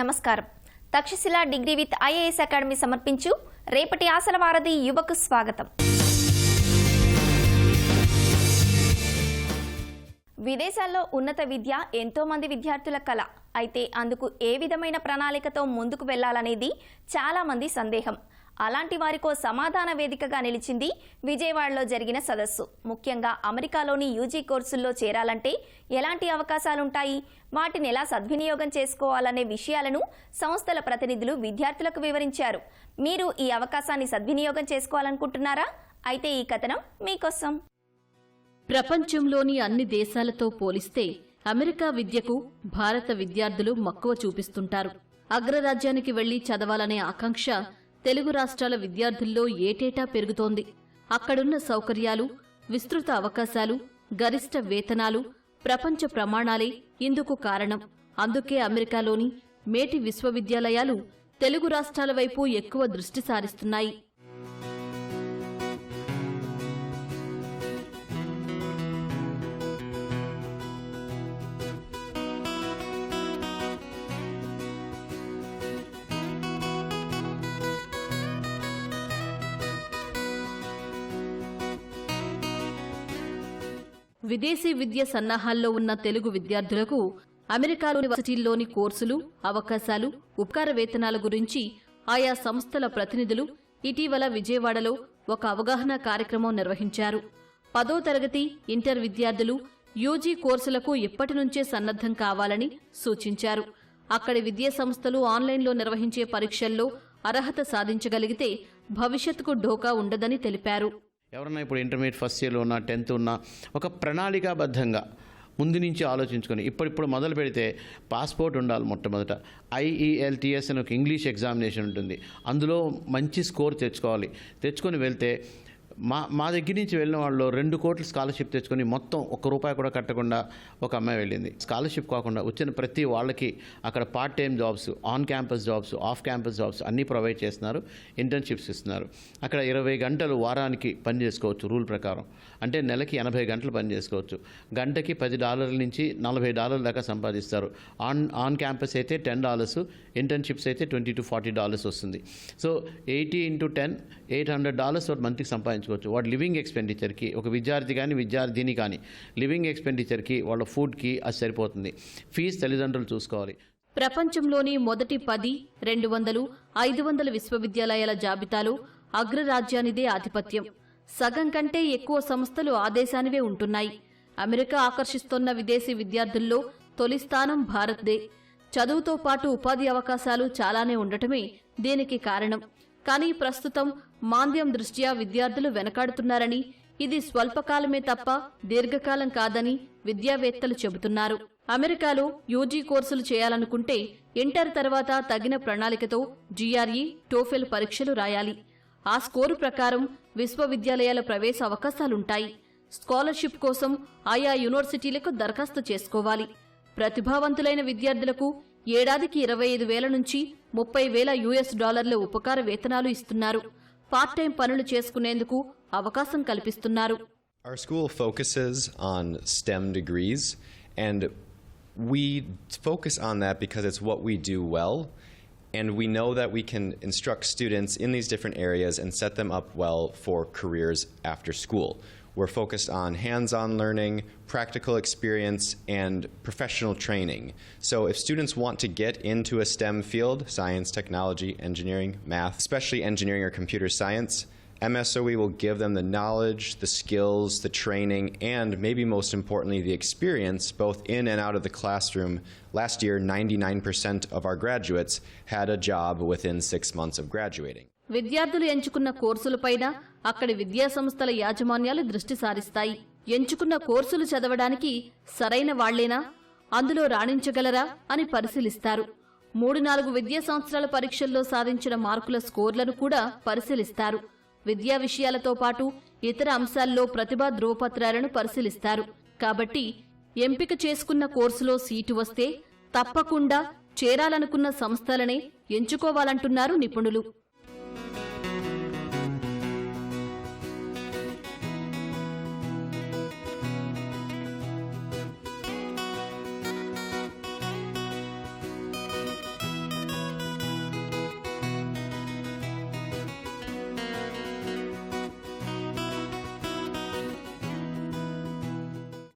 నమస్కారం. Takshasila degree with IAS academy సమర్పించు రేపటి ఆసల వారధి యువకు స్వాగతం. విదేశాల్లో ఉన్నత విద్య ఎంతో మంది విద్యార్థుల కళ అయితే అందుకు ఏ విధమైన ప్రణాళికతో ముందుకు వెళ్ళాలనేది చాలా మంది సందేహం. అలాంటి వారికో సమాధాన వేదికగా నిలిచింది విజయవాడలో జరిగిన సదస్సు. ముఖ్యంగా అమెరికాలోని యూజీ కోర్సుల్లో చేరాలంటే ఎలాంటి అవకాశాలుంటాయి? వాటిని ఎలా సద్వినియోగం చేసుకోవాలనే విషయాలను సంస్థల ప్రతినిధులు విద్యార్థులకు వివరించారు. మీరు ఈ అవకాశాన్ని సద్వినియోగం చేసుకోవాలనుకుంటున్నారా? అయితే ఈ కథనం మీకోసం. ప్రపంచంలోని అన్ని దేశాలతో పోలిస్తే అమెరికా విద్యకు భారత విద్యార్థులు మక్కువ చూపిస్తుంటారు. అగ్రరాజ్యానికి వెళ్ళి చదవాలనే ఆకాంక్ష తెలుగు రాష్ట్రాల విద్యార్థుల్లో ఏటేటా పెరుగుతోంది. అక్కడున్న సౌకర్యాలు విస్తృత అవకాశాలు గరిష్ట వేతనాలు ప్రపంచ ప్రమాణాలే ఇందుకు కారణం. అందుకే అమెరికాలోని మేటి విశ్వవిద్యాలయాలు తెలుగు రాష్ట్రాల వైపు ఎక్కువ దృష్టి సారిస్తున్నాయి. విదేశీ విద్య సన్నాహాల్లో ఉన్న తెలుగు విద్యార్థులకు అమెరికా యూనివర్సిటీల్లోని కోర్సులు అవకాశాలు ఉపకార వేతనాల గురించి ఆయా సంస్థల ప్రతినిధులు ఇటీవల విజయవాడలో ఒక అవగాహన కార్యక్రమం నిర్వహించారు. పదో తరగతి ఇంటర్ విద్యార్థులు యూజీ కోర్సులకు ఇప్పటి నుంచే సన్నద్ధం కావాలని సూచించారు. అక్కడి విద్యా సంస్థలు ఆన్లైన్లో నిర్వహించే పరీక్షల్లో అర్హత సాధించగలిగితే భవిష్యత్తుకు ఢోకా ఉండదని తెలిపారు. ఎవరన్నా ఇప్పుడు ఇంటర్మీడియట్ ఫస్ట్ ఇయర్లో ఉన్నా టెన్త్ ఉన్నా ఒక ప్రణాళికాబద్ధంగా ముందు నుంచి ఆలోచించుకొని ఇప్పుడిప్పుడు మొదలు పెడితే పాస్పోర్ట్ ఉండాలి మొట్టమొదట. ఐఈఎల్టీఎస్ అని ఒక ఇంగ్లీష్ ఎగ్జామినేషన్ ఉంటుంది. అందులో మంచి స్కోర్ తెచ్చుకోవాలి. తెచ్చుకొని వెళ్తే మా మా దగ్గర నుంచి వెళ్ళిన వాళ్ళు రెండు కోట్ల స్కాలర్షిప్ తెచ్చుకొని మొత్తం ఒక్క రూపాయి కూడా కట్టకుండా ఒక అమ్మాయి వెళ్ళింది. స్కాలర్షిప్ కాకుండా వచ్చిన ప్రతి వాళ్ళకి అక్కడ part time jobs on campus jobs off campus jobs అన్నీ ప్రొవైడ్ చేస్తున్నారు ఇంటర్న్షిప్స్ ఇస్తున్నారు. అక్కడ ఇరవై గంటలు వారానికి పని చేసుకోవచ్చు రూల్ ప్రకారం. అంటే నెలకి ఎనభై గంటలు పని చేసుకోవచ్చు. గంటకి పది డాలర్ల నుంచి నలభై డాలర్ల దాకా సంపాదిస్తారు. ఆన్ ఆన్ క్యాంపస్ అయితే టెన్ డాలర్స్ ఇంటర్న్షిప్స్ అయితే ట్వంటీ టు ఫార్టీ డాలర్స్ వస్తుంది. So eighty into ten eight hundred dollars వాడు మంత్కి సంపాదించుకోవచ్చు వాడు లివింగ్ ఎక్స్పెండిచర్కి ఒక విద్యార్థి కానీ విద్యార్థిని కానీ లివింగ్ ఎక్స్పెండిచర్కి వాళ్ళ ఫుడ్కి అది సరిపోతుంది. ఫీజు తల్లిదండ్రులు చూసుకోవాలి. ప్రపంచంలోని మొదటి పది రెండు వందలు ఐదు వందల విశ్వవిద్యాలయాల జాబితాలో అగ్రరాజ్యానిదే ఆధిపత్యం. సగం కంటే ఎక్కువ సంస్థలు ఆదేశానివే ఉంటున్నాయి. అమెరికా ఆకర్షిస్తోన్న విదేశీ విద్యార్థుల్లో తొలి స్థానం భారత్దే. చదువుతో పాటు ఉపాధి అవకాశాలు చాలానే ఉండటమే దీనికి కారణం. కానీ ప్రస్తుతం మాంద్యం దృష్ట్యా విద్యార్థులు వెనకాడుతున్నారని ఇది స్వల్పకాలమే తప్ప దీర్ఘకాలం కాదని విద్యావేత్తలు చెబుతున్నారు. అమెరికాలో యూజీ కోర్సులు చేయాలనుకుంటే ఇంటర్ తర్వాత తగిన ప్రణాళికతో జీఆర్ఈ టోఫెల్ పరీక్షలు రాయాలి. ఆ స్కోరు ప్రకారం విశ్వవిద్యాలయాల ప్రవేశ అవకాశాలుంటాయి. స్కాలర్షిప్ కోసం ఆయా యూనివర్సిటీలకు దరఖాస్తు చేసుకోవాలి. ప్రతిభావంతులైన విద్యార్థులకు ఏడాదికి ఇరవై ఐదు వేల నుంచి ముప్పై వేల యుఎస్ డాలర్ల ఉపకార వేతనాలు ఇస్తున్నారు. పార్ట్ టైం పనులు చేసుకునేందుకు అవకాశం కల్పిస్తున్నారు Our school focuses on STEM degrees, and we focus on that because it's what we do well. And we know that we can instruct students in these different areas and set them up well for careers after school. We're focused on hands on learning, practical experience, and professional training. So, if students want to get into a STEM field science, technology, engineering, math, especially engineering or computer science MSOE will give them the knowledge, the skills, the training, and maybe most importantly, the experience both in and out of the classroom. Last year, 99% of our graduates had a job within six months of graduating. విద్యార్థులు ఎంచుకున్న కోర్సులపైన అక్కడి విద్యాసంస్థల యాజమాన్యాలు దృష్టి సారిస్తాయి. ఎంచుకున్న కోర్సులు చదవడానికి సరైన వాళ్ళేనా అందులో రాణించగలరా? అని పరిశీలిస్తారు. మూడు నాలుగు విద్యా సంవత్సరాల పరీక్షల్లో సాధించిన మార్కుల స్కోర్లను కూడా పరిశీలిస్తారు. విద్యా విషయాలతో పాటు ఇతర అంశాల్లో ప్రతిభా ధ్రువపత్రాలను పరిశీలిస్తారు. కాబట్టి ఎంపిక చేసుకున్న కోర్సులో సీటు వస్తే తప్పకుండా చేరాలనుకున్న సంస్థలనే ఎంచుకోవాలంటున్నారు నిపుణులు.